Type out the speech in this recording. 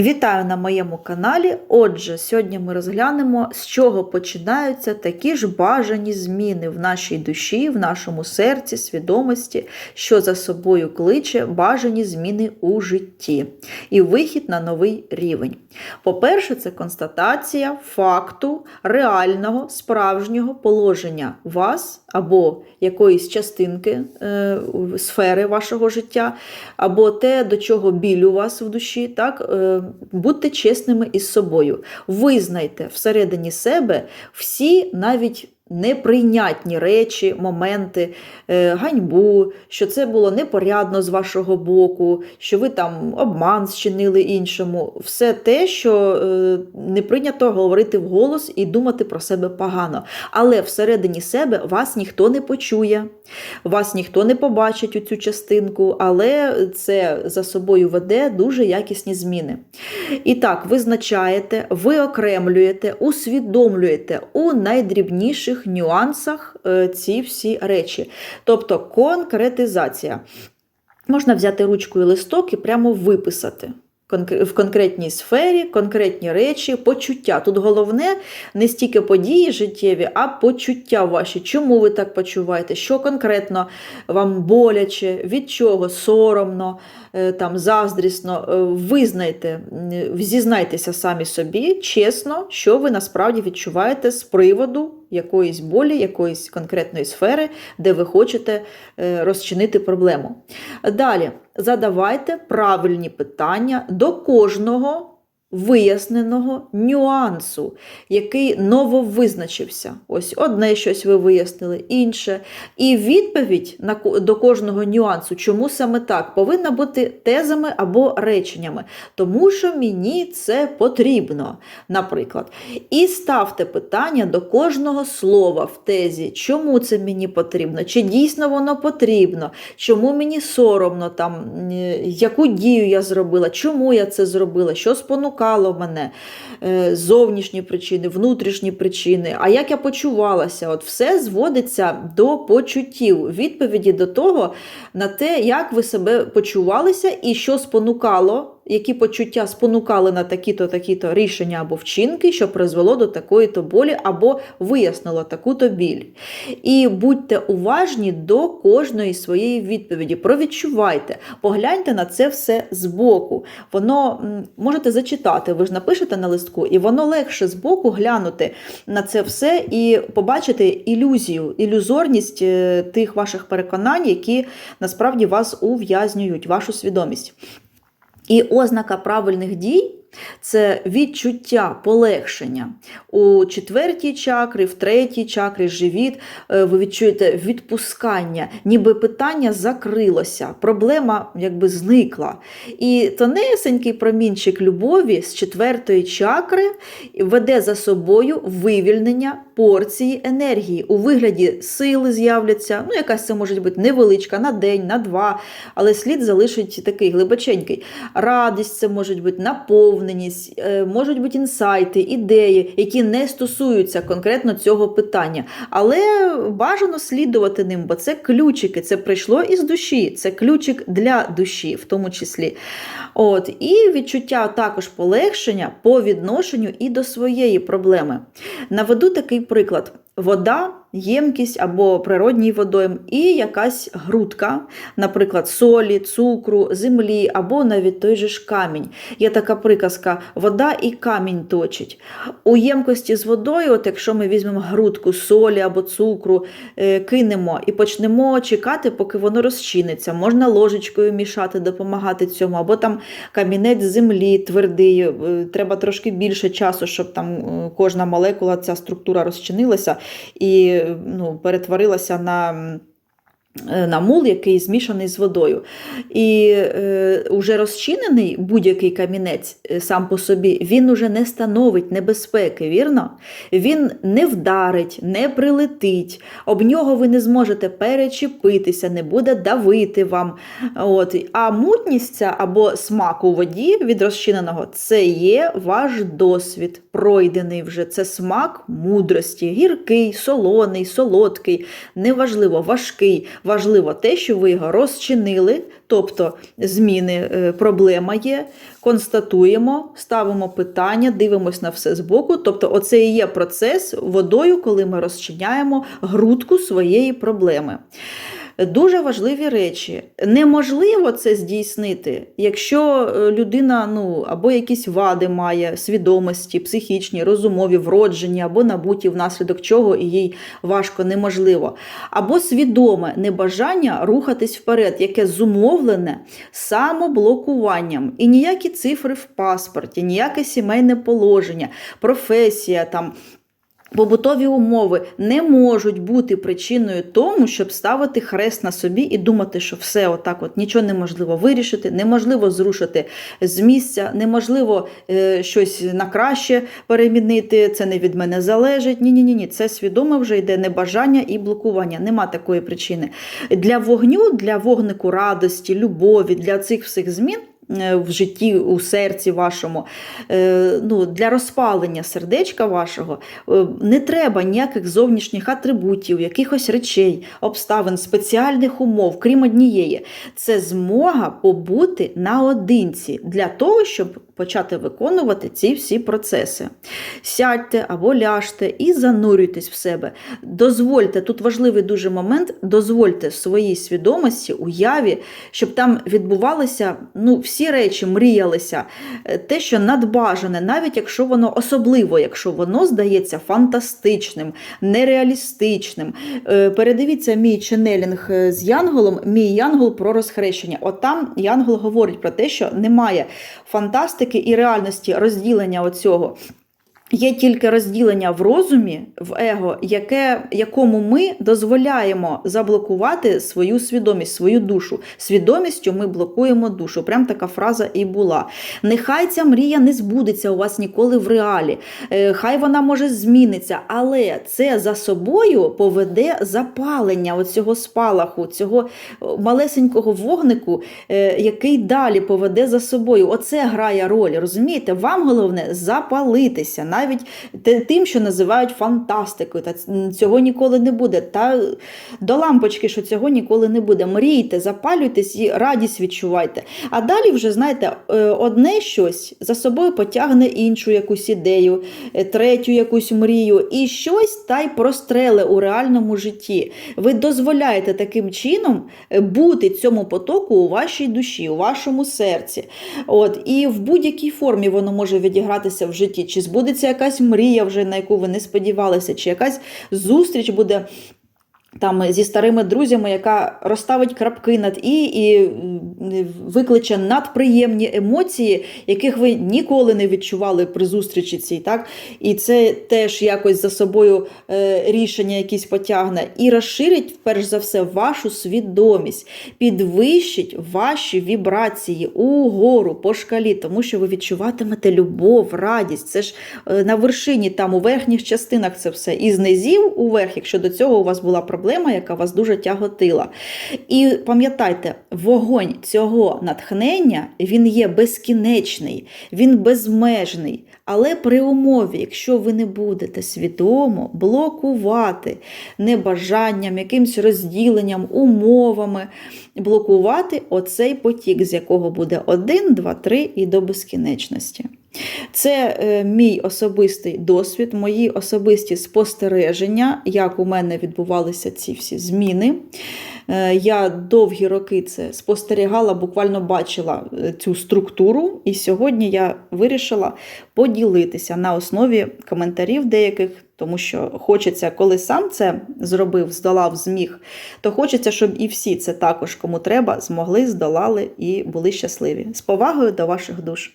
Вітаю на моєму каналі. Отже, сьогодні ми розглянемо, з чого починаються такі ж бажані зміни в нашій душі, в нашому серці, свідомості, що за собою кличе бажані зміни у житті і вихід на новий рівень. По-перше, це констатація факту реального справжнього положення вас або якоїсь частинки е, сфери вашого життя, або те, до чого біль у вас в душі. так, е, Будьте чесними із собою. Визнайте всередині себе всі навіть неприйнятні речі, моменти, е, ганьбу, що це було непорядно з вашого боку, що ви там обман зчинили іншому. Все те, що е, не прийнято говорити вголос і думати про себе погано. Але всередині себе вас ніхто не почує, вас ніхто не побачить у цю частинку, але це за собою веде дуже якісні зміни. І так, визначаєте, виокремлюєте, усвідомлюєте у найдрібніших нюансах е, ці всі речі. Тобто конкретизація. Можна взяти ручку і листок і прямо виписати в конкретній сфері, конкретні речі, почуття. Тут головне не стільки події життєві, а почуття ваші. Чому ви так почуваєте? Що конкретно вам боляче, від чого соромно, е, там, заздрісно. Е, визнайте, зізнайтеся самі собі, чесно, що ви насправді відчуваєте з приводу якоїсь болі, якоїсь конкретної сфери, де ви хочете е, розчинити проблему. Далі задавайте правильні питання до кожного виясненого нюансу, який нововизначився. Ось одне щось ви вияснили, інше. І відповідь на, до кожного нюансу, чому саме так, повинна бути тезами або реченнями. Тому що мені це потрібно, наприклад. І ставте питання до кожного слова в тезі, чому це мені потрібно, чи дійсно воно потрібно, чому мені соромно, там, яку дію я зробила, чому я це зробила, що спонукало спонукало мене, е, зовнішні причини, внутрішні причини, а як я почувалася. От Все зводиться до почуттів, відповіді до того, на те, як ви себе почувалися і що спонукало які почуття спонукали на такі-то такі-то рішення або вчинки, що призвело до такої-то болі, або вияснило таку-то біль. І будьте уважні до кожної своєї відповіді. Провідчувайте, погляньте на це все збоку. Воно можете зачитати, ви ж напишете на листку, і воно легше збоку глянути на це все і побачити ілюзію, ілюзорність е, тих ваших переконань, які насправді вас ув'язнюють, вашу свідомість. І ознака правильних дій це відчуття полегшення. У четвертій чакрі, в третій чакрі, живіт, е, ви відчуєте відпускання, ніби питання закрилося, проблема якби зникла. І тонесенький промінчик любові з четвертої чакри веде за собою вивільнення порції енергії. У вигляді сили з'являться, ну, якась це може бути невеличка на день, на два, але слід залишить такий глибоченький. Радість це може бути наповнення наповненість, е, можуть бути інсайти, ідеї, які не стосуються конкретно цього питання. Але бажано слідувати ним, бо це ключики, це прийшло із душі, це ключик для душі, в тому числі. От, І відчуття також полегшення по відношенню і до своєї проблеми. Наведу такий приклад. Вода ємкість або природній водойм, і якась грудка, наприклад, солі, цукру, землі, або навіть той же ж камінь. Є така приказка: вода і камінь точить. У ємкості з водою, от якщо ми візьмемо грудку солі або цукру, е, кинемо і почнемо чекати, поки воно розчиниться. Можна ложечкою мішати, допомагати цьому, або там камінець землі твердий, е, треба трошки більше часу, щоб там е, кожна молекула, ця структура розчинилася. І ну, перетворилася на Е, на мул, який змішаний з водою. І е, уже розчинений будь-який камінець е, сам по собі, він уже не становить небезпеки, вірно? Він не вдарить, не прилетить, об нього ви не зможете перечепитися, не буде давити вам. От. А мутність ця або смак у воді від розчиненого це є ваш досвід, пройдений вже. Це смак мудрості, гіркий, солоний, солодкий, неважливо, важкий Важливо те, що ви його розчинили, тобто зміни, е, проблема є, констатуємо, ставимо питання, дивимося на все збоку. Тобто, оце і є процес водою, коли ми розчиняємо грудку своєї проблеми. Дуже важливі речі. Неможливо це здійснити, якщо е, людина ну, або якісь вади має свідомості, психічні, розумові, вроджені, або набуті, внаслідок чого і їй важко, неможливо. Або свідоме небажання рухатись вперед, яке зумовлене самоблокуванням. І ніякі цифри в паспорті, ніяке сімейне положення, професія там. Побутові умови не можуть бути причиною тому, щоб ставити хрест на собі і думати, що все отак, от нічого неможливо вирішити, неможливо зрушити з місця, неможливо е, щось на краще перемінити. Це не від мене залежить. Ні, ні, ні, ні. Це свідомо вже йде небажання і блокування. Нема такої причини. Для вогню, для вогнику радості, любові, для цих всіх змін в житті, у серці вашому, е, ну, для розпалення сердечка вашого, е, не треба ніяких зовнішніх атрибутів, якихось речей, обставин, спеціальних умов, крім однієї. Це змога побути наодинці для того, щоб почати виконувати ці всі процеси. Сядьте або ляжте і занурюйтесь в себе. Дозвольте, тут важливий дуже момент, дозвольте своїй свідомості, уяві, щоб там відбувалися ну, всі речі, мріялися, Е, те, що надбажане, навіть якщо воно особливо, якщо воно здається фантастичним, нереалістичним. Е, Передивіться мій ченелінг е, з Янголом, мій Янгол про розхрещення. От там Янгол говорить про те, що немає фантастики і реальності розділення оцього. Є тільки розділення в розумі, в его, яке, якому ми дозволяємо заблокувати свою свідомість, свою душу. Свідомістю ми блокуємо душу. Прям така фраза і була. Нехай ця мрія не збудеться у вас ніколи в реалі. Е, Хай вона може зміниться, але це за собою поведе запалення оцього спалаху, цього малесенького вогнику, е, який далі поведе за собою. Оце грає роль. Розумієте? Вам головне запалитися навіть тим, що називають фантастикою. Та цього ніколи не буде. Та до лампочки, що цього ніколи не буде. Мрійте, запалюйтесь і радість відчувайте. А далі вже, знаєте, е, одне щось за собою потягне іншу якусь ідею, е, третю якусь мрію, і щось та й простреле у реальному житті. Ви дозволяєте таким чином е, бути цьому потоку у вашій душі, у вашому серці. От, і в будь-якій формі воно може відігратися в житті. Чи збудеться якась мрія, вже на яку ви не сподівалися, чи якась зустріч буде. Там зі старими друзями, яка розставить крапки над і і викличе надприємні емоції, яких ви ніколи не відчували при зустрічі цій. Так? І це теж якось за собою е, рішення якісь потягне. І розширить, перш за все, вашу свідомість, підвищить ваші вібрації угору по шкалі, тому що ви відчуватимете любов, радість. Це ж е, на вершині, там у верхніх частинах це все. І з низів уверх, якщо до цього у вас була проблема, яка вас дуже тяготила. І пам'ятайте, вогонь цього натхнення він є безкінечний, він безмежний. Але при умові, якщо ви не будете свідомо блокувати небажанням, якимсь розділенням, умовами, блокувати оцей потік, з якого буде один, два, три і до безкінечності. Це е, мій особистий досвід, мої особисті спостереження, як у мене відбувалися ці всі зміни. Е, Я довгі роки це спостерігала, буквально бачила е, цю структуру, і сьогодні я вирішила поділитися на основі коментарів деяких, тому що хочеться, коли сам це зробив, здолав, зміг, то хочеться, щоб і всі це також, кому треба, змогли, здолали і були щасливі. З повагою до ваших душ.